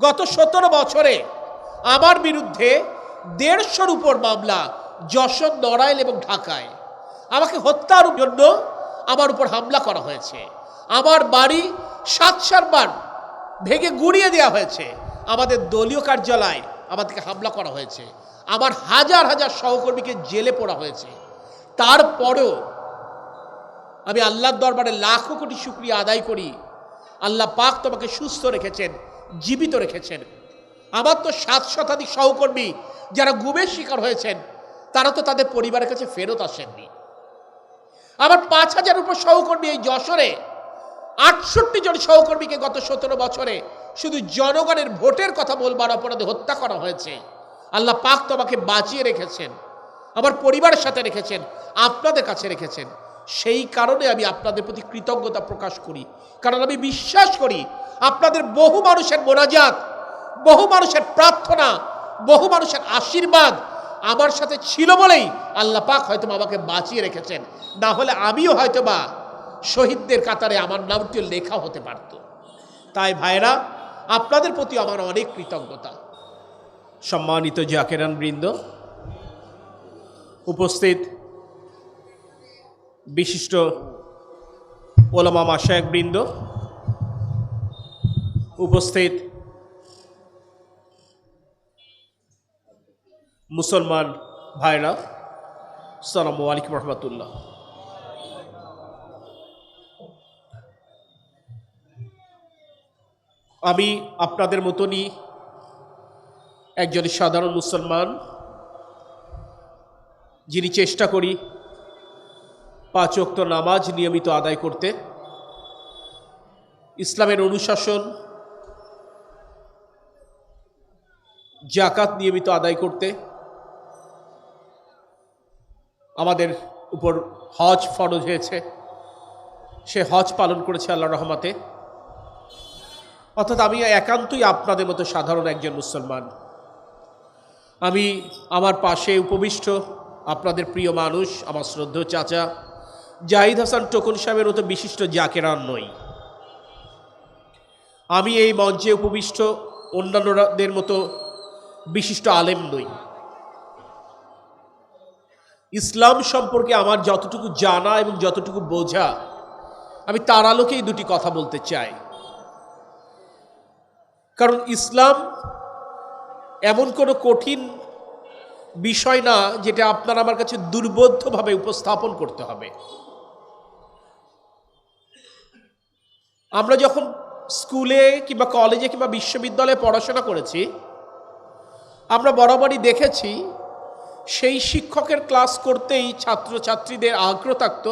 গত সতেরো বছরে আমার বিরুদ্ধে দেড়শোর উপর মামলা যশোর, নড়াইল এবং ঢাকায়। আমাকে হত্যার জন্য আমার উপর হামলা করা হয়েছে। আমার বাড়ি সাত সাতবার ভেঙে গুড়িয়ে দেওয়া হয়েছে। আমাদের দলীয় কার্যালয় আমাদেরকে হামলা করা হয়েছে। আমার হাজার হাজার সহকর্মীকে জেলে পড়া হয়েছে। তারপরেও আমি আল্লাহর দরবারে লাখো কোটি শুক্রিয়া আদায় করি। আল্লাহ পাক তোমাকে সুস্থ রেখেছেন। জীবিত রেখেছেন। আমার তো সাত শতাধিক সহকর্মী যারা গুমের শিকার হয়েছেন, তারা তো তাদের পরিবারের কাছে ফেরত আসেননি। আমার পাঁচ হাজার উপর সহকর্মী এই যশোরে আটষট্টি জন সহকর্মীকে গত সতেরো বছরে শুধু জনগণের ভোটের কথা বলবার অপরাধে হত্যা করা হয়েছে। আল্লাহ পাক তোমাকে বাঁচিয়ে রেখেছেন আমার পরিবারের সাথে রেখেছেন, আপনাদের কাছে রেখেছেন। সেই কারণে আমি আপনাদের প্রতি কৃতজ্ঞতা প্রকাশ করি। কারণ আমি বিশ্বাস করি, আপনাদের বহু মানুষের মোনাজাত, বহু মানুষের প্রার্থনা, বহু মানুষের আশীর্বাদ আমার সাথে ছিল বলেই আল্লাহ পাক হয়তো আমাকে বাঁচিয়ে রেখেছেন। না হলে আমিও হয়তো বা শহীদদের কাতারে আমার নামটিও লেখা হতে পারত। তাই ভাইরা আপনাদের প্রতি আমার অনেক কৃতজ্ঞতা। সম্মানিত জাকেরান বৃন্দ, উপস্থিত বিশিষ্ট ওলামা মাসায়ক বৃন্দ উপস্থিত মুসলমান ভাইরা সালামু আলাইকুম রহমতুল্লাহ। আমি আপনাদের মতনই একজন সাধারণ মুসলমান যিনি চেষ্টা করি পাঁচ ওয়াক্ত নামাজ নিয়মিত আদায় করতে। ইসলামের অনুশাসন। জাকাত নিয়মিত আদায় করতে। আমাদের উপর হজ ফরজ হয়েছে। সে হজ পালন করেছে আল্লাহ রহমাতে। অর্থাৎ আমি একান্তই আপনাদের মতো সাধারণ একজন মুসলমান। আমি আমার পাশে উপবিষ্ট আপনাদের প্রিয় মানুষ, আমার শ্রদ্ধেয় চাচা জাহিদ হাসান টোকন সাহেবের মতো বিশিষ্ট জাকেরান নই। আমি এই মঞ্চে উপবিষ্ট অন্যান্যদের মতো বিশিষ্ট আলেম নই। ইসলাম সম্পর্কে আমার যতটুকু জানা এবং যতটুকু বোঝা, আমি তার আলোকেই দুটি কথা বলতে চাই। কারণ ইসলাম এমন কোনো কঠিন বিষয় না, যেটা আপনার আমার কাছে দুর্বোধ্যভাবে উপস্থাপন করতে হবে। আমরা যখন স্কুলে কিংবা কলেজে কিংবা বিশ্ববিদ্যালয়ে পড়াশোনা করেছি, আমরা বরাবরই দেখেছি, সেই শিক্ষকের ক্লাস করতেই ছাত্রছাত্রীদের আগ্রহ থাকত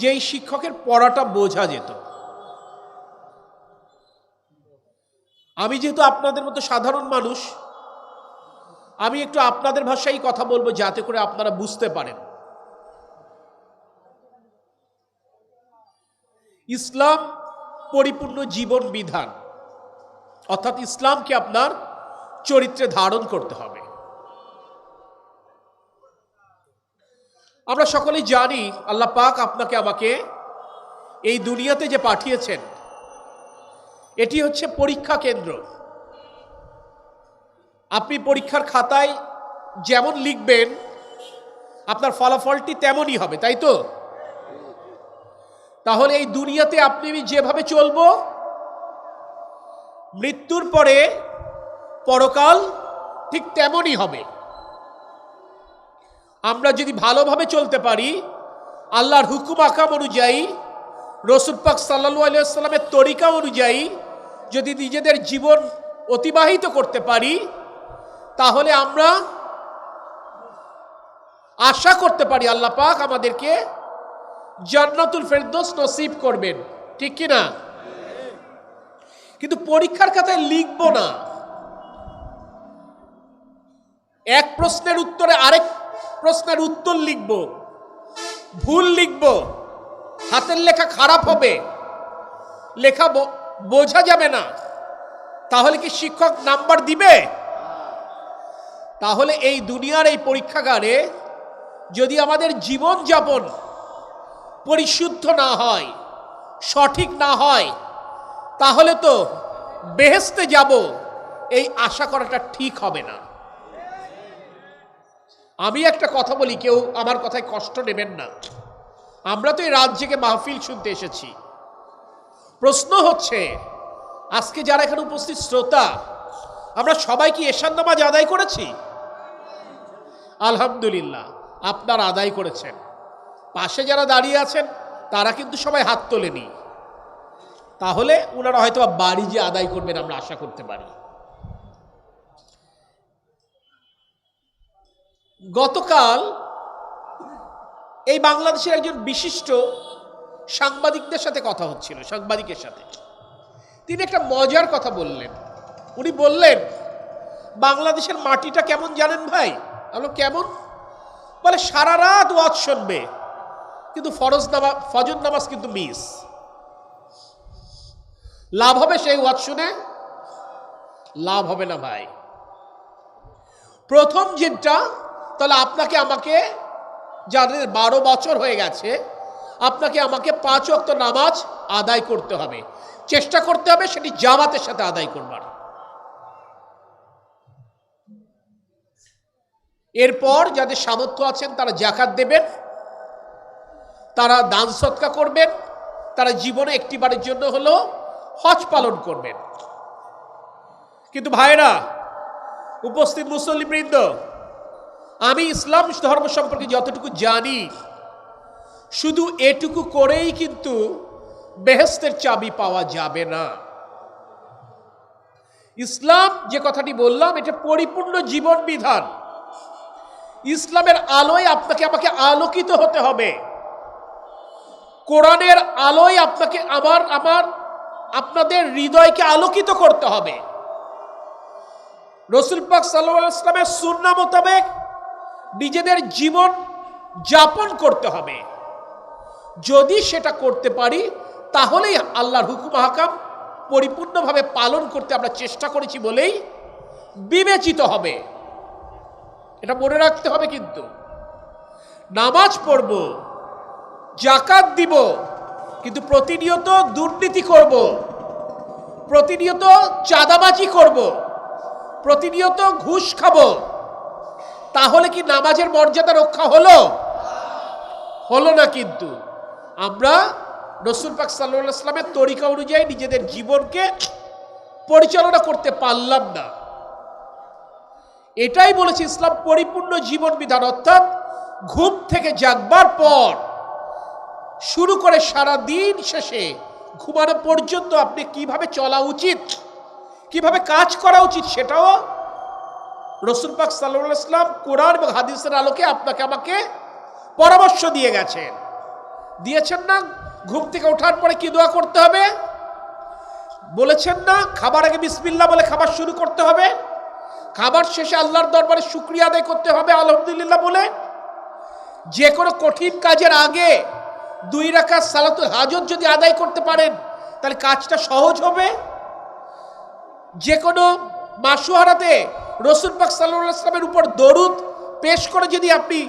যেই শিক্ষকের পড়াটা বোঝা যেত। আমি যেহেতু আপনাদের মতো সাধারণ মানুষ, আমি একটু আপনাদের ভাষায় কথা বলব যাতে করে আপনারা বুঝতে পারেন। ইসলাম পরিপূর্ণ জীবন বিধান। অর্থাৎ ইসলামকে আপনার চরিত্রে ধারণ করতে হবে। আমরা সকলেই জানি, আল্লাহ পাক আপনাকে আমাকে এই দুনিয়াতে যে পাঠিয়েছেন, এটি হচ্ছে পরীক্ষা কেন্দ্র। আপনি পরীক্ষার খাতায় যেমন লিখবেন, আপনার ফলাফলটি তেমনই হবে, তাই তো? তাহলে এই দুনিয়াতে আপনি আমি যেভাবে চলবো, মৃত্যুর পরে পরকাল ঠিক তেমনই হবে। আমরা যদি ভালোভাবে চলতে পারি, আল্লাহর হুকুম আকাম অনুযায়ী, রসুল পাক সাল্লাহ আলিয়াল্লামের তরিকা অনুযায়ী যদি নিজেদের জীবন অতিবাহিত করতে পারি, তাহলে আমরা আশা করতে পারি আল্লাহ পাক আমাদেরকে জান্নাতুল ফেরদোস নসিব করবেন। ঠিক কি না কিন্তু পরীক্ষার খাতায় লিখব না। এক প্রশ্নের উত্তরে আরেক প্রশ্নের উত্তর লিখব। ভুল লিখব। হাতের লেখা খারাপ হবে। লেখা বোঝা যাবে না। তাহলে কি শিক্ষক নাম্বার দিবে? তাহলে এই দুনিয়ার এই পরীক্ষাগারে যদি আমাদের জীবন যাপন পরিশুদ্ধ না হয়, সঠিক না হয়, তাহলে তো বেহেস্তে যাব, এই আশা করাটা ঠিক হবে না। আমি একটা কথা বলি, কেউ আমার কথায় কষ্ট নেবেন না। আমরা তো এই জেগে মাহফিল শুনতে এসেছি। প্রশ্ন হচ্ছে, আজকে যারা এখানে উপস্থিত শ্রোতা, আমরা সবাই কি এশান নামাজ আদায় করেছি? আলহামদুলিল্লাহ, আপনার আদায় করেছেন। পাশে যারা দাঁড়িয়ে আছেন তারা কিন্তু সবাই হাত তোলেনি। তাহলে ওনারা হয়তো বাড়ি যে আদায় করবেন আমরা আশা করতে পারি। গতকাল এই বাংলাদেশের একজন বিশিষ্ট সাংবাদিকদের সাথে কথা হচ্ছিল সাংবাদিকের সাথে। তিনি একটা মজার কথা বললেন। উনি বললেন বাংলাদেশের মাটিটা কেমন জানেন ভাই? আমি বললাম, কেমন? বলে সারা রাত ওয়াজ শুনবে। কিন্তু ফরজ নামাজ, ফজর নামাজ কিন্তু মিস। লাভ হবে সেই ওয়াজ শুনে? লাভ হবে না ভাই। প্রথম যেটা তাহলে আপনাকে আমাকে, যাদের বারো বছর হয়ে গেছে, আপনাকে আমাকে পাঁচ অক্ত নামাজ আদায় করতে হবে। চেষ্টা করতে হবে সেটি জামাতের সাথে আদায় করবার। এরপর যাদের সামর্থ্য আছেন তারা জাকাত দেবেন তারা দান সৎকা করবেন, তারা জীবনে একটিবারের জন্য হলো হজ পালন করবেন। কিন্তু ভাইরা উপস্থিত মুসল্লিবৃন্দ, আমি ইসলাম ধর্ম সম্পর্কে যতটুকু জানি, শুধু এটুকু করেই কিন্তু বেহেস্তের চাবি পাওয়া যাবে না। ইসলাম যে কথাটি বললাম, এটা পরিপূর্ণ জীবন বিধান। ইসলামের আলোয় আপনাকে, আমাকে আলোকিত হতে হবে। কোরআনের আলোয় আপনাকে আমার আমার আপনাদের হৃদয়কে আলোকিত করতে হবে। রসুল পাক সাল্লাহ ইসলামের সুন্না মোতাবেক নিজেদের জীবন যাপন করতে হবে। যদি সেটা করতে পারি, তাহলেই আল্লাহর হুকুম হাকাম পরিপূর্ণভাবে পালন করতে আমরা চেষ্টা করেছি বলেই বিবেচিত হবে। এটা মনে রাখতে হবে কিন্তু। নামাজ পড়ব জাকাত দিব, কিন্তু প্রতিনিয়ত দুর্নীতি করব, প্রতিনিয়ত চাঁদাবাজি করব, প্রতিনিয়ত ঘুষ খাব। তাহলে কি নামাজের মর্যাদা রক্ষা হলো? হলো না কিন্তু। আমরা রসুল পাক সাল্লাহ ইসলামের তরিকা অনুযায়ী নিজেদের জীবনকে পরিচালনা করতে পারলাম না। এটাই বলেছে ইসলাম পরিপূর্ণ জীবন বিধান, অর্থাৎ ঘুম থেকে জাগবার পর শুরু করে সারা দিন শেষে ঘুমানো পর্যন্ত আপনি কীভাবে চলা উচিত, কীভাবে কাজ করা উচিত সেটাও রসুল পাক ইসলাম কোরআন এবং হাদিসের আলোকে আপনাকে আমাকে পরামর্শ দিয়ে গেছেন। দিয়েছেন না, ঘুম থেকে ওঠার পরে কি দোয়া করতে হবে? বলেছেন না, খাবার আগে বিসমিল্লা বলে খাবার শুরু করতে হবে। খাবার শেষে আল্লাহর দরবারে শুক্রিয়া আদায় করতে হবে, আলহামদুলিল্লাহ বলে। যে কোনো কঠিন কাজের আগে দুই রাখা সালাতুল হাজত যদি আদায় করতে পারেন, তাহলে কাজটা সহজ হবে। যে কোনো মাসুহারাতে রসুল পাক ইসলামের উপর দরুদ পেশ করে যদি আপনি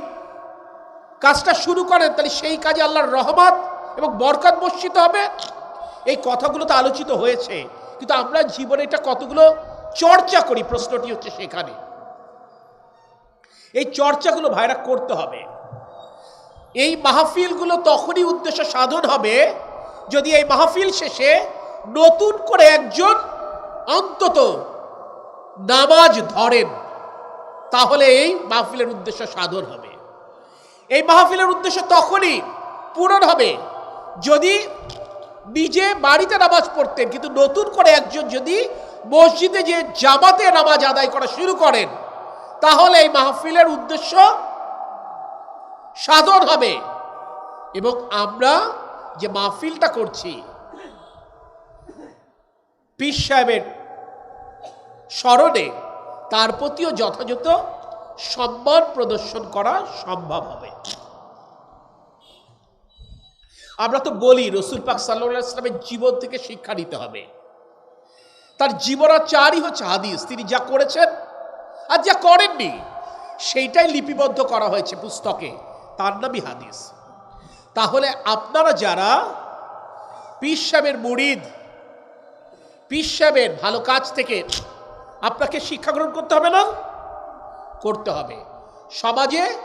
কাজটা শুরু করেন, তাহলে সেই কাজে আল্লাহর রহমত এবং বরকত বর্ষিত হবে। এই কথাগুলো তো আলোচিত হয়েছে, কিন্তু আমরা জীবনে এটা কতগুলো চর্চা করি, প্রশ্নটি হচ্ছে সেখানে। এই চর্চাগুলো ভাইরা করতে হবে। এই মাহফিলগুলো তখনই উদ্দেশ্য সাধন হবে যদি এই মাহফিল শেষে নতুন করে একজন অন্তত নামাজ ধরেন, তাহলে এই মাহফিলের উদ্দেশ্য সাধন হবে। এই মাহফিলের উদ্দেশ্য তখনই পূরণ হবে যদি নিজে বাড়িতে নামাজ পড়তেন, কিন্তু নতুন করে একজন যদি মসজিদে যে জামাতে নামাজ আদায় করা শুরু করেন, তাহলে এই মাহফিলের উদ্দেশ্য সাধন হবে। এবং আমরা যে মাহফিলটা করছি, পীর সাহেবের স্মরণে তার প্রতিও যথাযথ সম্মান প্রদর্শন করা সম্ভব হবে। আমরা তো বলি, রসুল পাক সাল্লাহ ইসলামের জীবন থেকে শিক্ষা নিতে হবে। তার জীবনাচারই হচ্ছে হাদিস। তিনি যা করেছেন আর যা করেননি, সেইটাই লিপিবদ্ধ করা হয়েছে পুস্তকে। নামই হাদিস। তাহলে আপনারা যারা পীর মুরিদ পীর সাহেবের ভালো কাজ থেকে আপনাকে শিক্ষা গ্রহণ করতে হবে না? করতে হবে। সমাজে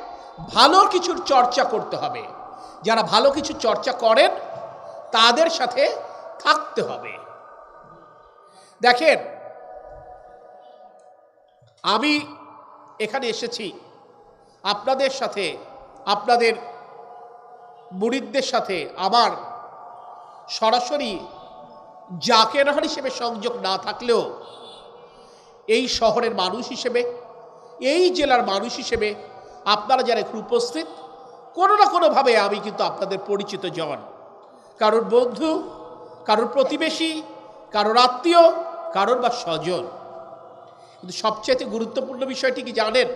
ভালো কিছুর চর্চা করতে হবে। যারা ভালো কিছু চর্চা করেন, তাদের সাথে থাকতে হবে। দেখেন, আমি এখানে এসেছি আপনাদের সাথে আপনাদের মুরিদদের সাথে আমার সরাসরি জাকেরাহার হিসেবে সংযোগ না থাকলেও এই শহরের মানুষ হিসেবে, এই জেলার মানুষ হিসেবে আপনারা যারা এখানে উপস্থিত, কোনো না কোনোভাবে আমি কিন্তু আপনাদের পরিচিত জন। কারোর বন্ধু, কারোর প্রতিবেশী, কারোর আত্মীয়, কারোর বা স্বজন। কিন্তু সবচেয়ে গুরুত্বপূর্ণ বিষয়টি কি জানেন?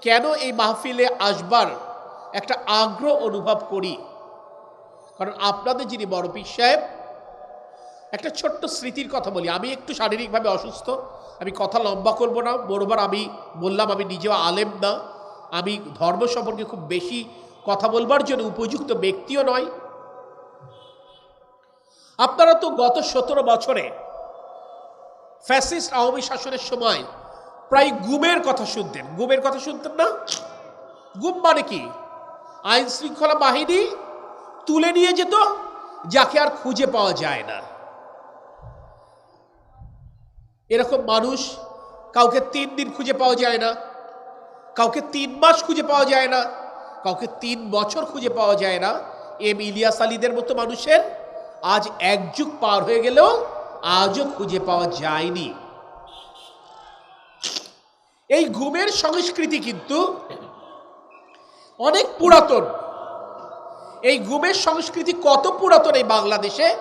কেন এই মাহফিলে আসবার একটা আগ্রহ অনুভব করি। কারণ আপনাদের যিনি বড় পীর সাহেব, একটা ছোট্ট স্মৃতির কথা বলি। আমি একটু শারীরিকভাবে অসুস্থ, আমি কথা লম্বা করব না। বরবার আমি বললাম, আমি নিজেও আলেম না। আমি ধর্ম সম্পর্কে খুব বেশি কথা বলবার জন্য উপযুক্ত ব্যক্তিও নয়। আপনারা তো গত সতেরো বছরে ফ্যাসিস্ট আওয়ামী শাসনের সময় প্রায় গুমের কথা শুনতেন। গুমের কথা শুনতেন না? গুম মানে কি? আইন শৃঙ্খলা বাহিনী তুলে নিয়ে যেত, যাকে আর খুঁজে পাওয়া যায় না। এরকম মানুষ কাউকে তিন দিন খুঁজে পাওয়া যায় না, কাউকে তিন মাস খুঁজে পাওয়া যায় না, কাউকে তিন বছর খুঁজে পাওয়া যায় না। এম ইলিয়াস আলীদের মতো মানুষের আজ এক যুগ পার হয়ে গেলেও আজও খুঁজে পাওয়া যায়নি। এই ঘুমের সংস্কৃতি কিন্তু অনেক পুরাতন। এই গুমের সংস্কৃতি কত পুরাতন এই বাংলাদেশে?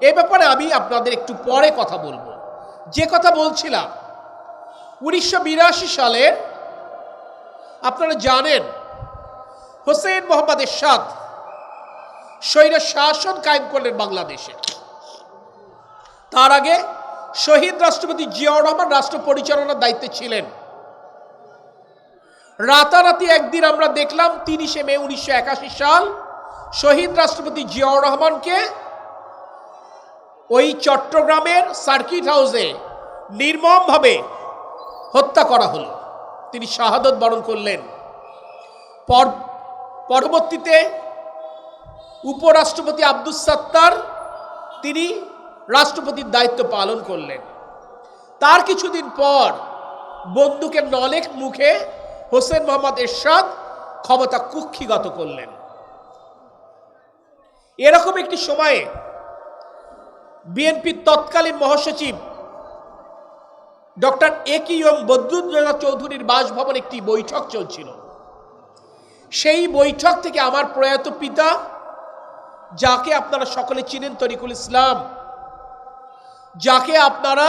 এ ব্যাপারে আমি আপনাদের একটু পরে কথা বলব। যে কথা বলছিলাম, উনিশশো বিরাশি সালের, আপনারা জানেন, হোসেন মোহাম্মদ এরশাদ স্বৈর শাসন কায়েম করলেন বাংলাদেশে। তার আগে শহীদ রাষ্ট্রপতি জিয়াউর রহমান রাষ্ট্র পরিচালনার দায়িত্বে ছিলেন। রাতারাতি একদিন আমরা দেখলাম তিরিশে মে উনিশশো একাশি সাল শহীদ রাষ্ট্রপতি জিয়াউর রহমানকে ওই চট্টগ্রামের সার্কিট হাউসে নির্মমভাবে হত্যা করা হলো। তিনি শাহাদত বরণ করলেন। পর পরবর্তীতে উপরাষ্ট্রপতি আব্দুস সাত্তার তিনি রাষ্ট্রপতির দায়িত্ব পালন করলেন। তার কিছুদিন পর বন্দুকের নলেক মুখে হোসেন মোহাম্মদ এরশাদ ক্ষমতা কুক্ষিগত করলেন। এরকম একটি সময়ে বিএনপির তৎকালীন মহাসচিব ডক্টর এ কি ইয়ং বদরুদ্দোজা চৌধুরীর বাসভবন একটি বৈঠক চলছিল। সেই বৈঠক থেকে আমার প্রয়াত পিতা, যাকে আপনারা সকলে চিনেন, তরিকুল ইসলাম, যাকে আপনারা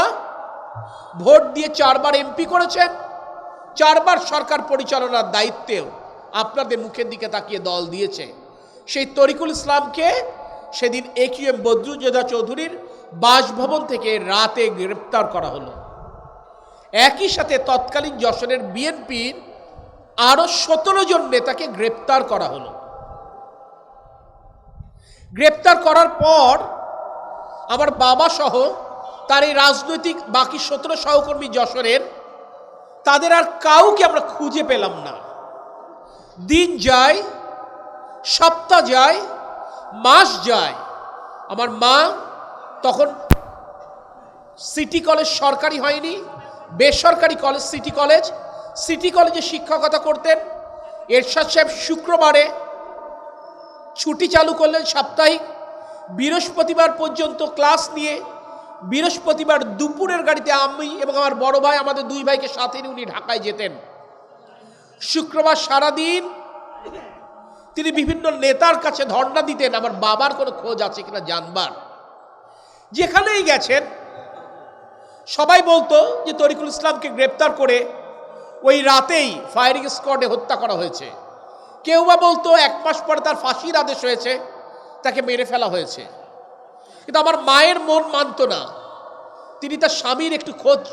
ভোট দিয়ে চারবার এমপি করেছেন চারবার সরকার পরিচালনার দায়িত্বেও আপনাদের মুখের দিকে তাকিয়ে দল দিয়েছে। সেই তরিকুল ইসলামকে সেদিন এ কিউ এম বদরুজোদা চৌধুরীর বাসভবন থেকে রাতে গ্রেপ্তার করা হলো। একই সাথে তৎকালীন যশোরের বিএনপির আরও সতেরো জন নেতাকে গ্রেপ্তার করা হলো। গ্রেপ্তার করার পর আমার বাবা সহ তার এই রাজনৈতিক বাকি সতেরো সহকর্মী যশোরের তাদের আর কাউকে আমরা খুঁজে পেলাম না। দিন যায়, সপ্তাহ যায়, মাস যায়। আমার মা তখন সিটি কলেজ সরকারি হয়নি, বেসরকারি কলেজ, সিটি কলেজ। সিটি কলেজে শিক্ষকতা করতেন। এরশাদ সাহেব শুক্রবারে ছুটি চালু করলেন সাপ্তাহিক। বৃহস্পতিবার পর্যন্ত ক্লাস নিয়ে বৃহস্পতিবার দুপুরের গাড়িতে আমি এবং আমার বড় ভাই, আমাদের দুই ভাইকে সাথে নিয়ে উনি ঢাকায় যেতেন। শুক্রবার সারাদিন তিনি বিভিন্ন নেতার কাছে ধর্ণা দিতেন, আমার বাবার কোনো খোঁজ আছে কিনা জানবার। যেখানেই গেছেন, সবাই বলতো যে তরিকুল ইসলামকে গ্রেপ্তার করে ওই রাতেই ফায়ারিং স্কোয়াডে হত্যা করা হয়েছে। কেউ বা বলতো এক মাস পরে তার ফাঁসির আদেশ হয়েছে, তাকে মেরে ফেলা হয়েছে। কিন্তু আমার মায়ের মন মানত না। তিনি তার স্বামীর একটু খোঁজ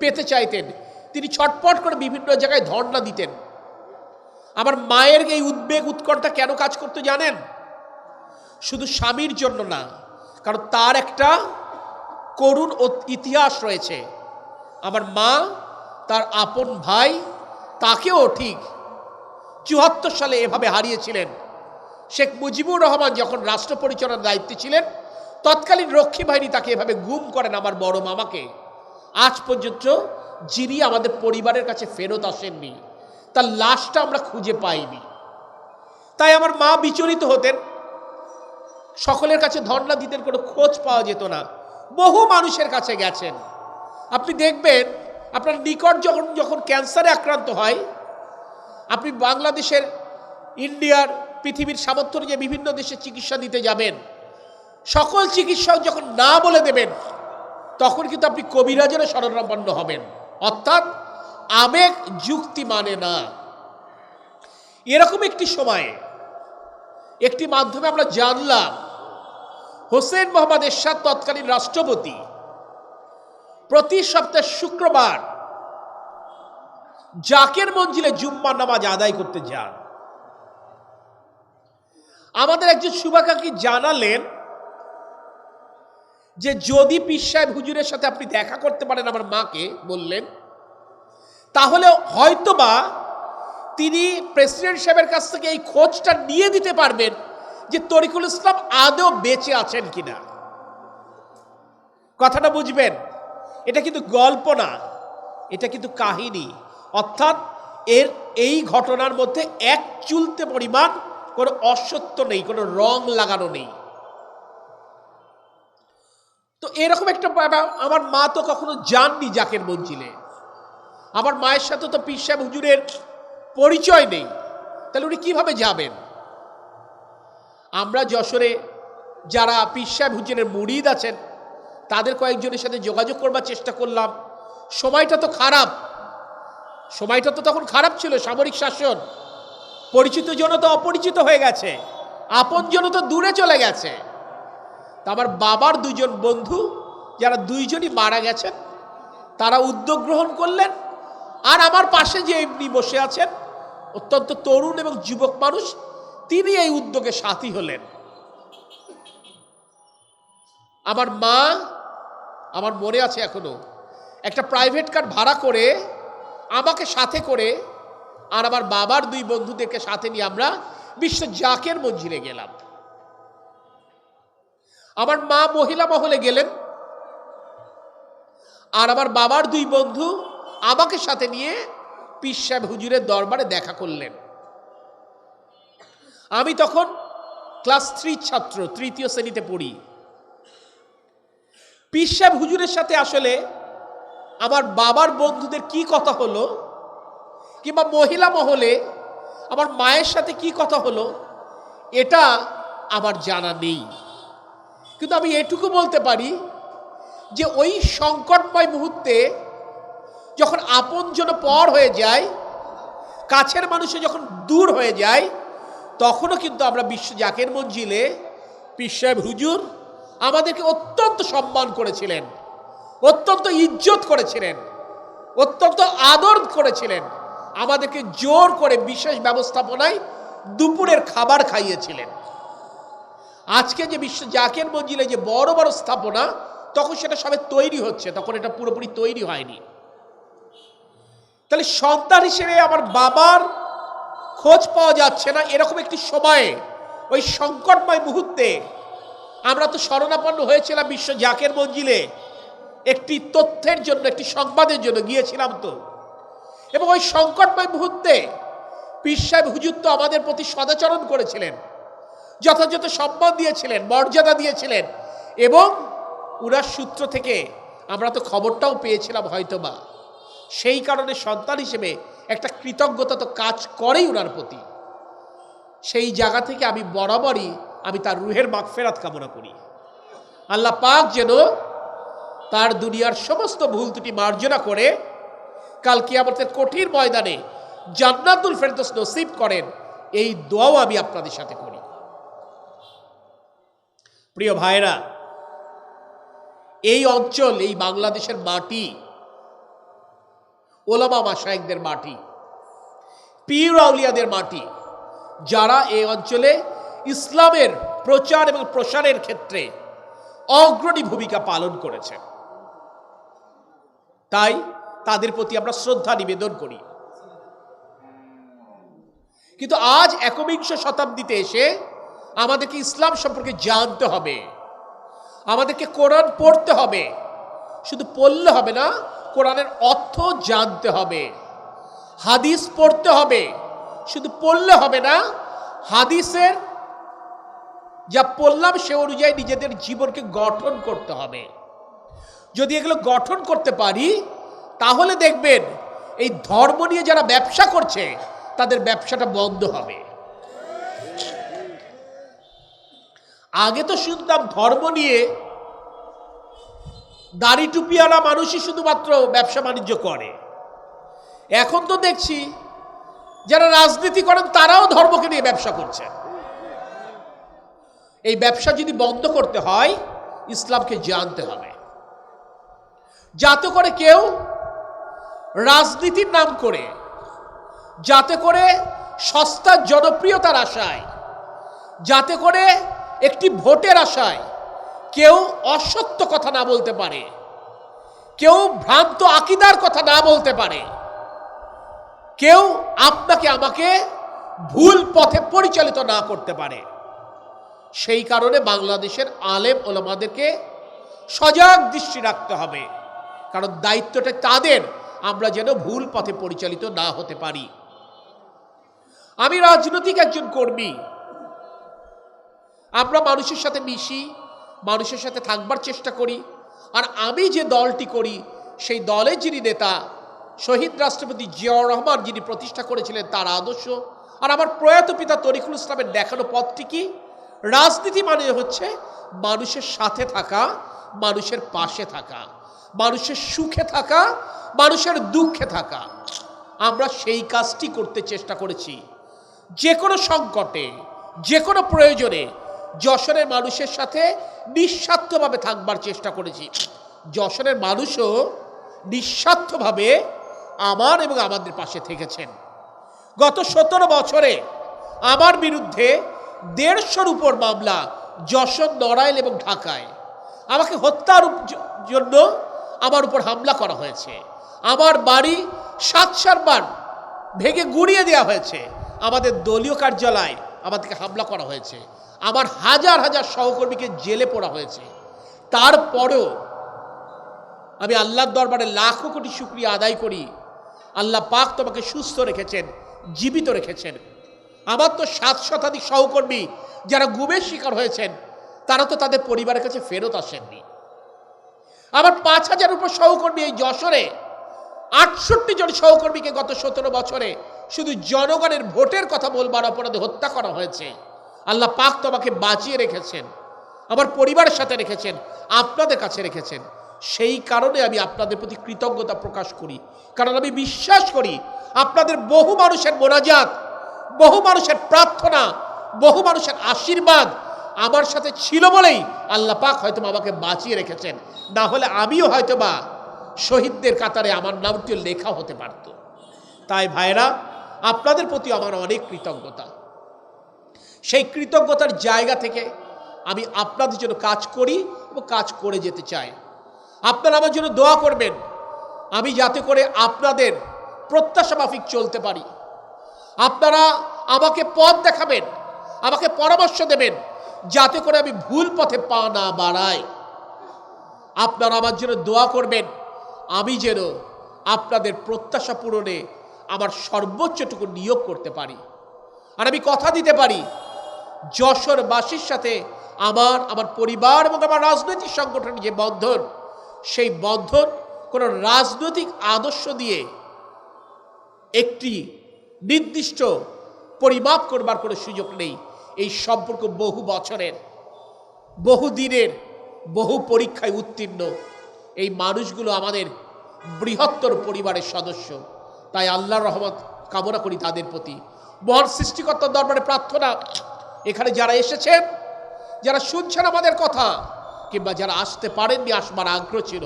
পেতে চাইতেন। তিনি ছটপট করে বিভিন্ন জায়গায় ধর্ণা দিতেন। আমার মায়ের এই উদ্বেগ, উৎকণ্ঠা কেন কাজ করতে জানেন? শুধু স্বামীর জন্য না, কারণ তার একটা করুণ ইতিহাস রয়েছে। আমার মা, তার আপন ভাই, তাকেও ঠিক চুয়াত্তর সালে এভাবে হারিয়েছিলেন। শেখ মুজিবুর রহমান যখন রাষ্ট্র পরিচালনার দায়িত্বে ছিলেন তৎকালীন রক্ষী বাহিনী তাকে এভাবে গুম করেন আমার বড় মামাকে। আজ পর্যন্ত যিনি আমাদের পরিবারের কাছে ফেরত আসেননি, তার লাশটা আমরা খুঁজে পাইনি। তাই আমার মা বিচলিত হতেন। সকলের কাছে ধর্ণা দিতেন, কোনো খোঁজ পাওয়া যেত না। বহু মানুষের কাছে গেছেন। আপনি দেখবেন, আপনার নিকট যখন যখন ক্যান্সারে আক্রান্ত হয়, আপনি বাংলাদেশের, ইন্ডিয়ার পৃথিবীর সামর্থ্য নিয়ে বিভিন্ন দেশে চিকিৎসা দিতে যাবেন। সকল চিকিৎসক যখন না বলে দেবেন, তখন কিন্তু আপনি কবিরাজের শরণাপন্ন হবেন। অর্থাৎ আবেগ যুক্তি মানে না। এরকম একটি সময়ে একটি মাধ্যমে আমরা জানলাম, হোসেন মোহাম্মদ এরশাদ তৎকালীন রাষ্ট্রপতি প্রতি সপ্তাহে শুক্রবার জাকের মঞ্জিলে জুম্মা নামাজ আদায় করতে যান। আমাদের একজন শুভাকাঙ্ক্ষী জানালেন যে যদি পীর সাহেব হুজুরের সাথে আপনি দেখা করতে পারেন আমার মাকে বললেন, তাহলে হয়তোবা তিনি প্রেসিডেন্ট সাহেবের কাছ থেকে এই খোঁজটা নিয়ে দিতে পারবেন যে তরিকুল ইসলাম আদৌ বেঁচে আছেন কিনা। কথাটা বুঝবেন, এটা কিন্তু গল্প না, এটা কিন্তু কাহিনী। অর্থাৎ এর এই ঘটনার মধ্যে এক চুলতে পরিমাণ কোনো অসত্য নেই, কোনো রং লাগানো নেই। তো এরকম একটা আমার মা তো কখনো যাননি জাকের মঞ্জিলে। আমার মায়ের সাথে তো পীর সাহেব হুজুরের পরিচয় নেই। তাহলে উনি কীভাবে যাবেন? আমরা যশোরে যারা পীর সাহেব হুজুরের মুরিদ আছেন, তাদের কয়েকজনের সাথে যোগাযোগ করবার চেষ্টা করলাম। সময়টা তো খারাপ। সময়টা তো তখন খারাপ ছিল, সামরিক শাসন। পরিচিত জন তো অপরিচিত হয়ে গেছে। আপন জন তো দূরে চলে গেছে। তা আমার বাবার দুজন বন্ধু, যারা দুইজনই মারা গেছেন, তারা উদ্যোগ গ্রহণ করলেন। আর আমার পাশে যে এমনি বসে আছেন, অত্যন্ত তরুণ এবং যুবক মানুষ, তিনি এই উদ্যোগে সাথী হলেন। আমার মা, আমার মনে আছে এখনও, একটা প্রাইভেট কার ভাড়া করে আমাকে সাথে করে আর আমার বাবার দুই বন্ধুদেরকে সাথে নিয়ে আমরা বিশ্ব জাকের মঞ্জিলে গেলাম। আমার মা মহিলা মহলে গেলেন। আর আমার বাবার দুই বন্ধু আমাকে সাথে নিয়ে পীর সাহেব হুজুরের দরবারে দেখা করলেন। আমি তখন ক্লাস থ্রি ছাত্র, তৃতীয় শ্রেণীতে পড়ি। পীর সাহেব হুজুরের সাথে আসলে আমার বাবার বন্ধুদের কি কথা হলো, কিংবা মহিলা মহলে আমার মায়ের সাথে কি কথা হলো, এটা আমার জানা নেই। কিন্তু আমি এটুকু বলতে পারি যে ওই সংকটময় মুহূর্তে যখন আপনজন পর হয়ে যায়, কাছের মানুষে যখন দূর হয়ে যায়, তখনও কিন্তু আমরা বিশ্ব জাকের মঞ্জিলে পীর সাহেব হুজুর আমাদেরকে অত্যন্ত সম্মান করেছিলেন, অত্যন্ত ইজ্জত করেছিলেন, অত্যন্ত আদর করেছিলেন, আমাদেরকে জোর করে বিশেষ ব্যবস্থাপনায় দুপুরের খাবার খাইয়েছিলেন। আজকে যে বিশ্ব জাকের মঞ্জিলে যে বড় বড় স্থাপনা, তখন সেটা সবে তৈরি হচ্ছে, তখন এটা পুরোপুরি তৈরি হয়নি। তাহলে সন্তান হিসেবে আমার বাবার খোঁজ পাওয়া যাচ্ছে না, এরকম একটি সময়ে, ওই সংকটময় মুহূর্তে। আমরা তো শরণাপন্ন হয়েছিলাম বিশ্ব জাকের মঞ্জিলে, একটি তথ্যের জন্য, একটি সংবাদের জন্য গিয়েছিলাম তো। এবং ওই সংকটময় মুহূর্তে, পীর হুজুর তো আমাদের প্রতি সদাচরণ করেছিলেন। যথাযথ সম্মান দিয়েছিলেন, মর্যাদা দিয়েছিলেন। এবং উনার সূত্র থেকে আমরা তো খবরটাও পেয়েছিলাম হয়তোবা। সেই কারণে সন্তান হিসেবে একটা কৃতজ্ঞতা তো কাজ করেই ওনার প্রতি। সেই জায়গা থেকে আমি বরাবরই আমি তার রুহের মাগফেরাত কামনা করি। আল্লাহ পাক যেন তার দুনিয়ার সমস্ত ভুল ত্রুটি মার্জনা করে কাল কিয়ামতের কঠিন ময়দানে জান্নাতুল ফেরদৌস নসিব করেন, এই দোয়াও আমি আপনাদের সাথে করি। প্রিয় ভাইরা এই অঞ্চল, এই বাংলাদেশের মাটি, ওলামা মাসায়েকদের মাটি, পীর আউলিয়াদের মাটি, যারা এই অঞ্চলে ইসলামের প্রচার এবং প্রসারের ক্ষেত্রে অগ্রণী ভূমিকা পালন করেছেন তাই তাদের প্রতি আমরা শ্রদ্ধা নিবেদন করি। কিন্তু আজ একবিংশ শতাব্দীতে এসে আমাদেরকে ইসলাম সম্পর্কে জানতে হবে। আমাদেরকে কোরআন পড়তে হবে। শুধু পড়লে হবে না, কোরআনের অর্থ জানতে হবে। হাদিস পড়তে হবে। শুধু পড়লে হবে না, হাদিসের যা পড়লাম সে অনুযায়ী নিজেদের জীবনকে গঠন করতে হবে। যদি এগুলো গঠন করতে পারি, তাহলে দেখবেন এই ধর্ম নিয়ে যারা ব্যবসা করছে, তাদের ব্যবসাটা বন্ধ হবে। আগে তো শুনতাম ধর্ম নিয়ে দাড়ি টুপিওয়ালা মানুষই শুধুমাত্র ব্যবসা বাণিজ্য করে। এখন তো দেখছি যারা রাজনীতি করেন তারাও ধর্মকে নিয়ে ব্যবসা করছেন। এই ব্যবসা যদি বন্ধ করতে হয়, ইসলামকে জানতে হবে। যাতে করে কেউ রাজনীতির নাম করে, যাতে করে সস্তা জনপ্রিয়তার আশায়, যাতে করে একটি ভোটের আশায় কেউ অসত্য কথা না বলতে পারে, কেউ ভ্রান্ত আকিদার কথা না বলতে পারে, কেউ আপনাকে আমাকে ভুল পথে পরিচালিত না করতে পারে। সেই কারণে বাংলাদেশের আলেম ওলামাদেরকে সজাগ দৃষ্টি রাখতে হবে, কারণ দায়িত্বটা তাদের, আমরা যেন ভুল পথে পরিচালিত না হতে পারি। আমি রাজনৈতিক একজন কর্মী আমরা মানুষের সাথে মিশি, মানুষের সাথে থাকবার চেষ্টা করি, আর আমি যে দলটি করি, সেই দলের যিনি নেতা, শহীদ রাষ্ট্রপতি জিয়াউর রহমান যিনি প্রতিষ্ঠা করেছিলেন তার আদর্শ, আর আমার প্রয়াত পিতা তরিকুল ইসলামের দেখানো পথটি কি? রাজনীতি মানে হচ্ছে মানুষের সাথে থাকা, মানুষের পাশে থাকা, মানুষের সুখে থাকা, মানুষের দুঃখে থাকা। আমরা সেই কাজটি করতে চেষ্টা করেছি। যে কোনো সংকটে, যে কোনো প্রয়োজনে যশোরের মানুষের সাথে নিঃস্বার্থভাবে থাকবার চেষ্টা করেছি। যশোরের মানুষও নিঃস্বার্থভাবে আমার এবং আমাদের পাশে থেকেছেন। গত সতেরো বছরে আমার বিরুদ্ধে দেড়শোর উপর মামলা যশোর, নড়াইল এবং ঢাকায়। আমাকে হত্যার জন্য আমার উপর হামলা করা হয়েছে। আমার বাড়ি সাত সাতবার ভেঙে গুড়িয়ে দেওয়া হয়েছে। আমাদের দলীয় কার্যালয় আমাদেরকে হামলা করা হয়েছে। আমার হাজার হাজার সহকর্মীকে জেলে পড়া হয়েছে। তারপরেও আমি আল্লাহর দরবারে লাখো কোটি শুক্রিয়া আদায় করি। আল্লাহ পাক তোমাকে সুস্থ রেখেছেন, জীবিত রেখেছেন। আমার তো সাত শতাধিক সহকর্মী যারা গুমের শিকার হয়েছেন, তারা তো তাদের পরিবারের কাছে ফেরত আসেননি। আমার পাঁচ হাজার উপর সহকর্মী এই যশোরে আটষট্টি জন সহকর্মীকে গত সতেরো বছরে শুধু জনগণের ভোটের কথা বলবার অপরাধে হত্যা করা হয়েছে। আল্লাহ পাক তোমাকে বাঁচিয়ে রেখেছেন, আমার পরিবারের সাথে রেখেছেন, আপনাদের কাছে রেখেছেন। সেই কারণে আমি আপনাদের প্রতি কৃতজ্ঞতা প্রকাশ করি। কারণ আমি বিশ্বাস করি, আপনাদের বহু মানুষের মোনাজাত, বহু মানুষের প্রার্থনা, বহু মানুষের আশীর্বাদ আমার সাথে ছিল বলেই আল্লাহ পাক হয়তো আমাকে বাঁচিয়ে রেখেছেন। না হলে আমিও হয়তো বা শহীদদের কাতারে আমার নামটিও লেখা হতে পারত। তাই ভাইরা আপনাদের প্রতি আমার অনেক কৃতজ্ঞতা। সেই কৃতজ্ঞতার জায়গা থেকে আমি আপনাদের জন্য কাজ করি এবং কাজ করে যেতে চাই। আপনারা আমার জন্য দোয়া করবেন। আমি যাতে করে আপনাদের প্রত্যাশা মাফিক চলতে পারি। আপনারা আমাকে পথ দেখাবেন, আমাকে পরামর্শ দেবেন, যাতে করে আমি ভুল পথে পা না বাড়াই। আপনারা আমার জন্য দোয়া করবেন। আমি যেন আপনাদের প্রত্যাশা পূরণে আমার সর্বোচ্চটুকু নিয়োগ করতে পারি। আর আমি কথা দিতে পারি যশোরবাসীর সাথে আমার আমার পরিবার এবং আমার রাজনৈতিক সংগঠনের যে বন্ধন, সেই বন্ধন কোনো রাজনৈতিক আদর্শ দিয়ে একটি নির্দিষ্ট পরিমাপ করবার কোনো সুযোগ নেই। এই সম্পর্ক বহু বছরের, বহু দিনের, বহু পরীক্ষায় উত্তীর্ণ। এই মানুষগুলো আমাদের বৃহত্তর পরিবারের সদস্য। তাই আল্লাহর রহমত কামনা করি তাদের প্রতি। মহান সৃষ্টিকর্তার দরবারে প্রার্থনা, এখানে যারা এসেছেন যারা শুনছেন আমাদের কথা, কিংবা যারা আসতে পারেননি, আসবার আগ্রহ ছিল,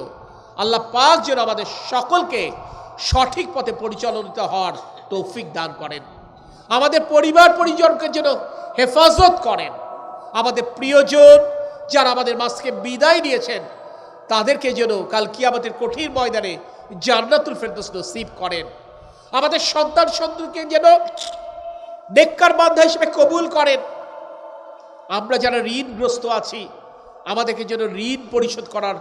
আল্লাহ পাক যেন আমাদের সকলকে সঠিক পথে পরিচালিত হওয়ার তৌফিক দান করেন। আমাদের পরিবার পরিজনকে যেন হেফাজত করেন। আমাদের প্রিয়জন যারা আমাদের মাসকে বিদায় নিয়েছেন, তাদেরকে যেন কাল কিয়ামতের কঠিন ময়দানে জান্নাতুল ফেরদৌস নসিব করেন। আমাদের সন্তান সন্তানকে যেন নেককার বান্ধা হিসেবে কবুল করেন। আমরা যারা ঋণগ্রস্ত আছি, আমাদেরকে যেন ঋণ পরিশোধ করার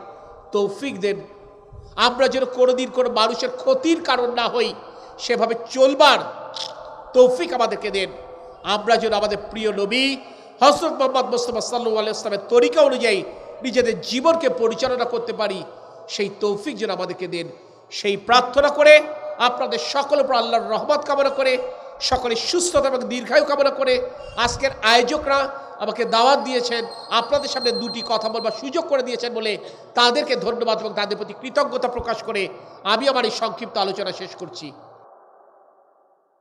তৌফিক দেন। আমরা যেন কোনোদিন কোনো মানুষের ক্ষতির কারণ না হই, সেভাবে চলবার তৌফিক আমাদেরকে দেন। আমরা যেন আমাদের প্রিয় নবী হজরত মোহাম্মদ মোস্তফা সাল্লু আলাইসলামের তরিকা অনুযায়ী নিজেদের জীবনকে পরিচালনা করতে পারি, সেই তৌফিক যেন আমাদেরকে দেন। সেই প্রার্থনা করে আপনাদের সকল উপর আল্লাহর রহমত কামনা করে সকলে সুস্থতা এবং দীর্ঘায়ু কামনা করে আজকের আয়োজকরা আমাকে দাওয়াত দিয়েছেন, আপনাদের সামনে দুটি কথা বলবার সুযোগ করে দিয়েছেন বলে তাদেরকে ধন্যবাদ এবং তাদের প্রতি কৃতজ্ঞতা প্রকাশ করে আমি আমার এই সংক্ষিপ্ত আলোচনা শেষ করছি।